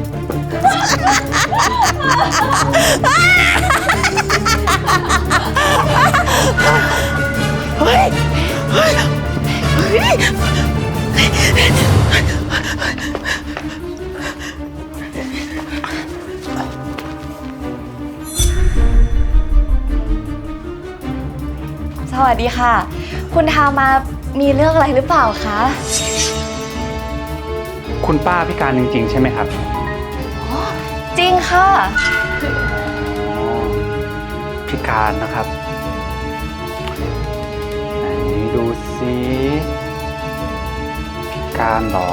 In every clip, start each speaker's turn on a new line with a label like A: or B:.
A: เฮ้ยเฮ้ยเฮ้ย
B: สวัสดีค่ะ คุณทามามีเรื่องอะไรหรือเปล่าคะ
C: คุณป้าพิการจริง ๆ ใช่ไหมครับ
B: จริงค่ะ
C: พิการนะครับ ไหนดูสิพิการเหรอ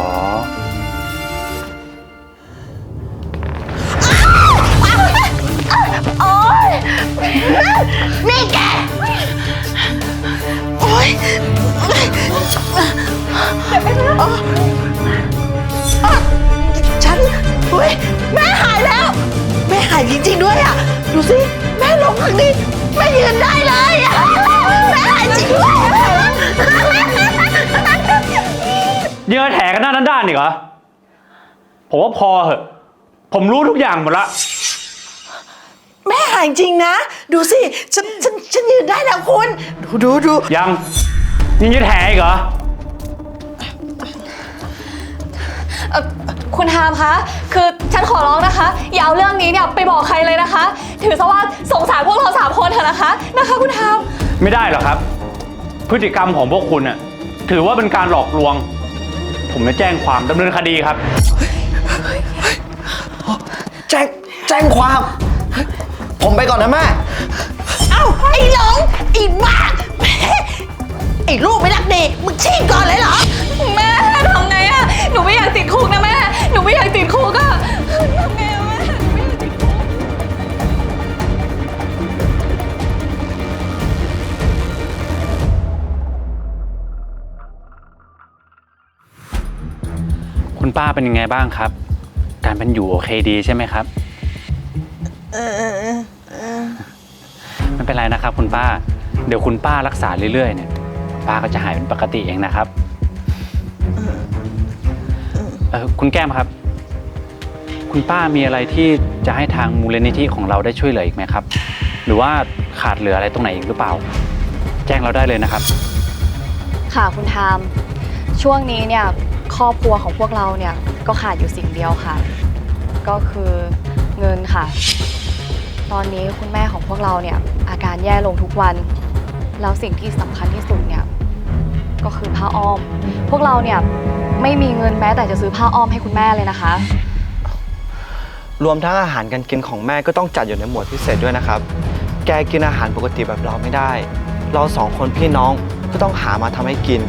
A: ด้วยอะดูสิ แม่ลงข้างนี้แม่ยืนได้เลยอะแม่หายจริงด้วย
C: เยอะแถกันหน้าด้านๆอีกเหรอ ผมว่าพอเหอะ ผมรู้ทุกอย่างหมดละ
A: แม่หายจริงนะ ดูสิ ฉันฉันฉันยืนได้แล้วคุณ ดูดูดู
C: ยังยังจะแถอีกเหรอ
B: เอ่อ คุณทามคะ คือฉันขอร้องนะคะ อย่าเอาเรื่องนี้เนี่ยไปบอกใครเลยนะคะ ถือซะว่าสงสารพวกเราสามคนเถอะนะคะ นะคะ คุณทาม
C: ไม่ได้หรอกครับ พฤติกรรมของพวกคุณน่ะถือว่าเป็นการหลอกลวง ผมจะแจ้งความดำเนินคดีครับ
D: แจ้งแจ้งความ ผมไปก่อนนะแม่
A: เอ้าไอ้หลงไอ้บ้าแม่ไอ้ลูกไม่รักดีมึงชี้ก่อนเลยเหรอ
C: ป้าเป็นยังไงบ้างครับ การเป็นอยู่โอเคดีใช่ไหมครับไม่เป็นไรนะครับ คุณป้า เดี๋ยวคุณป้ารักษาเรื่อยๆเนี่ยป้าก็จะหายเป็นปกติเองนะครับเออคุณแก้มครับ คุณป้ามีอะไรที่จะให้ทางมูลนิธิของเราได้ช่วยเหลืออีกไหมครับ หรือว่าขาดเหลืออะไรตรงไหนอีกหรือเปล่า แจ้งเราได้เลยนะครับ
B: ค่ะคุณทาม ช่วงนี้เนี่ย ครอบครัวของพวกเราเนี่ยก็ขาดอยู่สิ่งเดียวค่ะ ก็คือเงินค่ะ ตอนนี้คุณแม่ของพวกเราเนี่ยอาการแย่ลงทุกวัน แล้วสิ่งที่สำคัญที่สุดเนี่ยก็คือผ้าอ้อม พวกเราเนี่ยไม่มีเงินแม้แต่จะซื้อผ้าอ้อมให้คุณแม่เลยนะคะ
D: รวมทั้งอาหารการกินของแม่ก็ต้องจัดอยู่ในหมวดพิเศษด้วยนะครับ แกกินอาหารปกติแบบเราไม่ได้ เราสองคนพี่น้องก็ต้องหามาทำให้กิน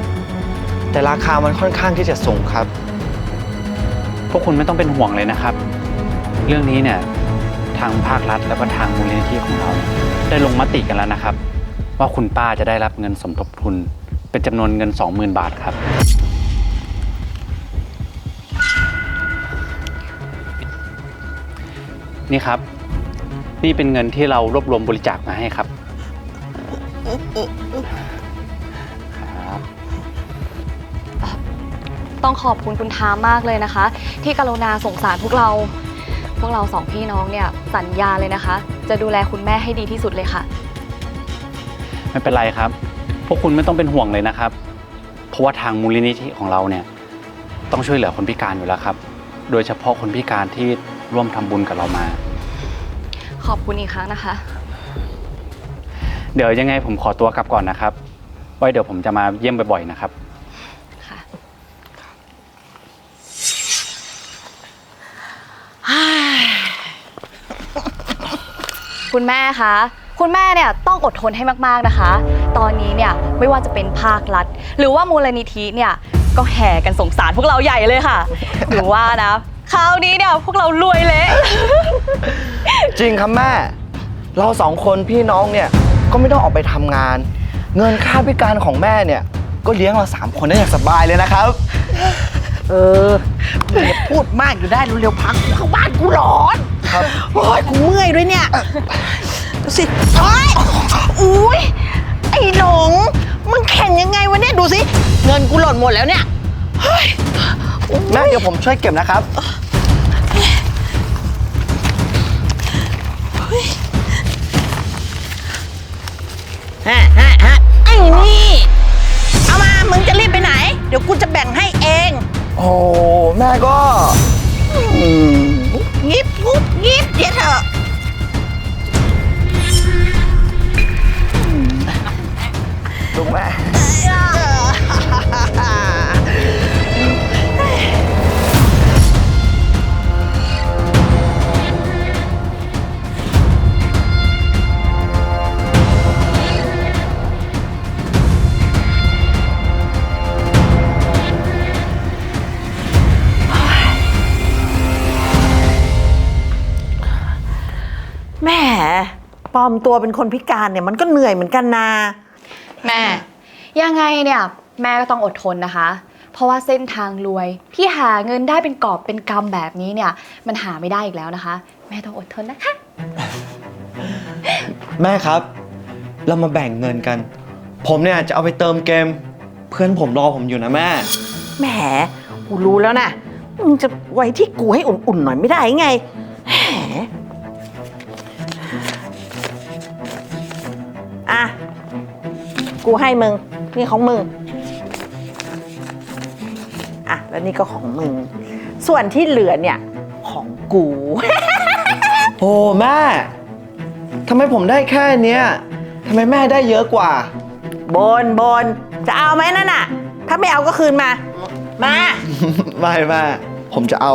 D: แต่ราคามันค่อนข้างที่จะสูงครับ
C: พวกคุณไม่ต้องเป็นห่วงเลยนะครับ เรื่องนี้เนี่ยทางภาครัฐแล้วก็ทางมูลนิธิของเราเนี่ยได้ลงมติกันแล้วนะครับ ว่าคุณป้าจะได้รับเงินสมทบทุน เป็นจำนวนเงิน 20,000 บาทครับ นี่ครับ นี่เป็นเงินที่เรารวบรวมบริจาคมาให้ครับ
B: ต้องขอบคุณคุณทามมากเลยนะคะ ที่กรุณาสงสารพวกเรา พวกเราสองพี่น้องเนี่ยสัญญาเลยนะคะ จะดูแลคุณแม่ให้ดีที่สุดเลยค่ะ
C: ไม่เป็นไรครับ พวกคุณไม่ต้องเป็นห่วงเลยนะครับ เพราะว่าทางมูลนิธิของเราเนี่ยต้องช่วยเหลือคนพิการอยู่แล้วครับ โดยเฉพาะคนพิการที่ร่วมทำบุญกับเรามา
B: ขอบคุณอีกครั้งนะคะ
C: เดี๋ยวยังไงผมขอตัวกลับก่อนนะครับ ไว้เดี๋ยวผมจะมาเยี่ยมบ่อยๆนะครับ
B: คุณแม่คะ คุณแม่เนี่ยต้องอดทนให้มากๆนะคะ ตอนนี้เนี่ยไม่ว่าจะเป็นภาครัฐ หรือว่ามูลนิธิเนี่ยก็แห่กันสงสารพวกเราใหญ่เลยค่ะหรือว่านะคราวนี้เนี่ยพวกเรารวยเละ
D: จริงครับแม่ เราสองคนพี่น้องเนี่ยก็ไม่ต้องออกไปทำงาน เงินค่าพิการของแม่เนี่ย ก็เลี้ยงเราสามคนได้อย่างสบายเลยนะครับ
A: เอออย่าพูดมากอยู่ได้เร็วๆพักกูเข้าบ้านกูร้อน
D: ครับ
A: โอ้ยกูเมื่อยด้วยเนี่ยดูสิโอ้ยอุ้ยไอ้หลงมึงแข่งยังไงวะเนี่ยดูสิเงินกูหล่นหมดแล้วเนี่ยเฮ้ย
D: แม่เดี๋ยวผมช่วยเก็บนะครับ
A: ฮะฮะฮะไอ้นี่ เอามามึงจะรีบไปไหน เดี๋ยวกูจะแบ่งให้เอง
D: โอ้แม่ก็อืม
A: งุบงิบเดี๋ยวเถอะ
D: ถูกไห
A: ม อมตัวเป็นคนพิการเนี่ยมันก็เหนื่อยเหมือนกันนะ
B: แม่ ยังไงเนี่ยแม่ก็ต้องอดทนนะคะ เพราะว่าเส้นทางรวยที่หาเงินได้เป็นกอบเป็นกำแบบนี้เนี่ยมันหาไม่ได้อีกแล้วนะคะ แม่ต้องอดทนนะคะ
D: แม่ครับ เรามาแบ่งเงินกัน ผมเนี่ยจะเอาไปเติมเกม เพื่อนผมรอผมอยู่นะแม่
A: แหมกูรู้แล้วนะมึงจะไว้ที่กูให้อุ่นๆหน่อยไม่ได้ไง กูให้มึง นี่ของมึง อะ แล้วนี่ก็ของมึง ส่วนที่เหลือเนี่ยของกู
D: โอ้แม่ทำไมผมได้แค่เนี้ยทำไมแม่ได้เยอะกว่า
A: บนบน จะเอาไหมนั่นน่ะ ถ้าไม่เอาก็คืนมา มา
D: ไม่แม่ผมจะเอา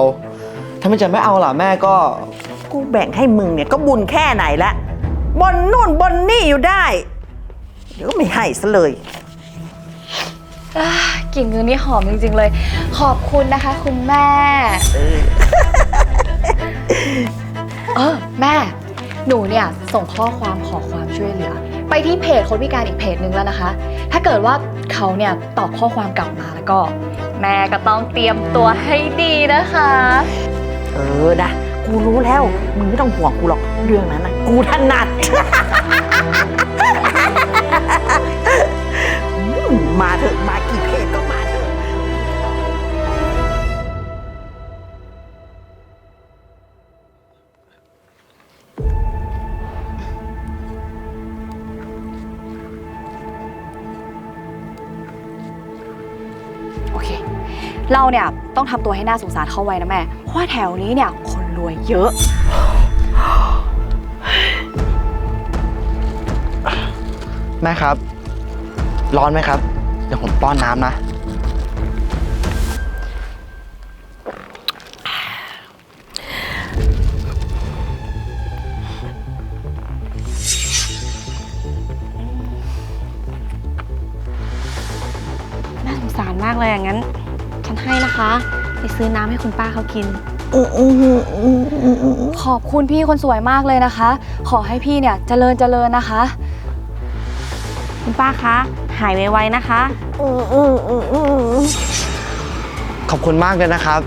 D: ถ้าไม่จะไม่เอาล่ะแม่ก็
A: กูแบ่งให้มึงเนี่ยก็บุญแค่ไหนละบนนู่นบนนี่อยู่ได้ เดี๋ยวก็ไม่ให้ซะเลย
B: อ่ากลิ่นเงินนี่หอมจริงๆเลย ขอบคุณนะคะ คุณแม่ เออแม่ หนูเนี่ยส่งข้อความขอความช่วยเหลือ ไปที่เพจคนพิการอีกเพจหนึ่งแล้วนะคะ ถ้าเกิดว่าเขาเนี่ยตอบข้อความกลับมาแล้วก็ แม่ก็ต้องเตรียมตัวให้ดีนะคะ
A: เออนะกูรู้แล้ว มึงไม่ต้องห่วงกูหรอกเรื่องนั้นนะกูถนัดอื มมาเถอะมากี่เพจก็มาเถอะ
B: โอเค เราเนี่ยต้องทำตัวให้น่าสงสารเข้าไว้นะแม่เพราะว่าแถวนี้เนี่ยคนรวยเยอะ
D: แม่ครับ ร้อนไหมครับเดี๋ยวผมป้อนน้ำนะ
E: น่าสงสารมากเลยอย่างนั้น ฉันให้นะคะ ไปซื้อน้ำให้คุณป้าเขากิน
B: ขอบคุณพี่คนสวยมากเลยนะคะ ขอให้พี่เนี่ยเจริญเจริญนะคะ
E: คุณป้าคะ หายไวๆนะคะ
D: ขอบคุณมากเลยนะครับ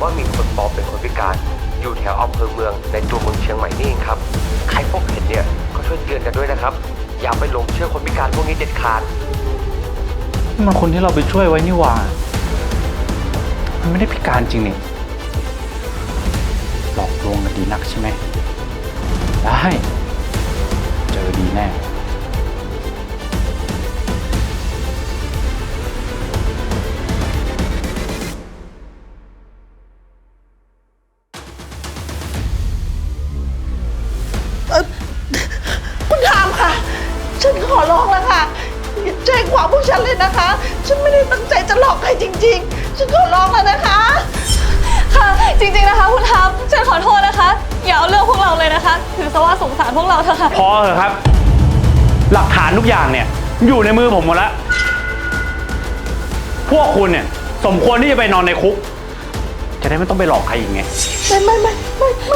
F: ว่ามีคนปลอมเป็นคนพิการอยู่แถวอำเภอเมืองในตัวเมืองเชียงใหม่นี่เองครับ ใครพบเห็นเนี่ยก็ช่วยเตือนกันด้วยนะครับ อย่าไปหลงเชื่อคนพิการพวกนี้เด็ดขาด
C: มันคนที่เราไปช่วยไว้นี่หว่า มันไม่ได้พิการจริงนี่ หลอกลวงกันดีนักใช่ไหม ได้ เจอดีแน่
A: นะคะ
B: ถือซะว่าสงสารพวกเราเถอะค่ะ
C: พอเถอะครับ หลักฐานทุกอย่างเนี่ย อยู่ในมือผมหมดแล้ว พวกคุณเนี่ย สมควรที่จะไปนอนในคุก จะได้ไม่ต้องไปหลอกใครอีกไง
A: ไม่ไม่ไม่ไม่ไม่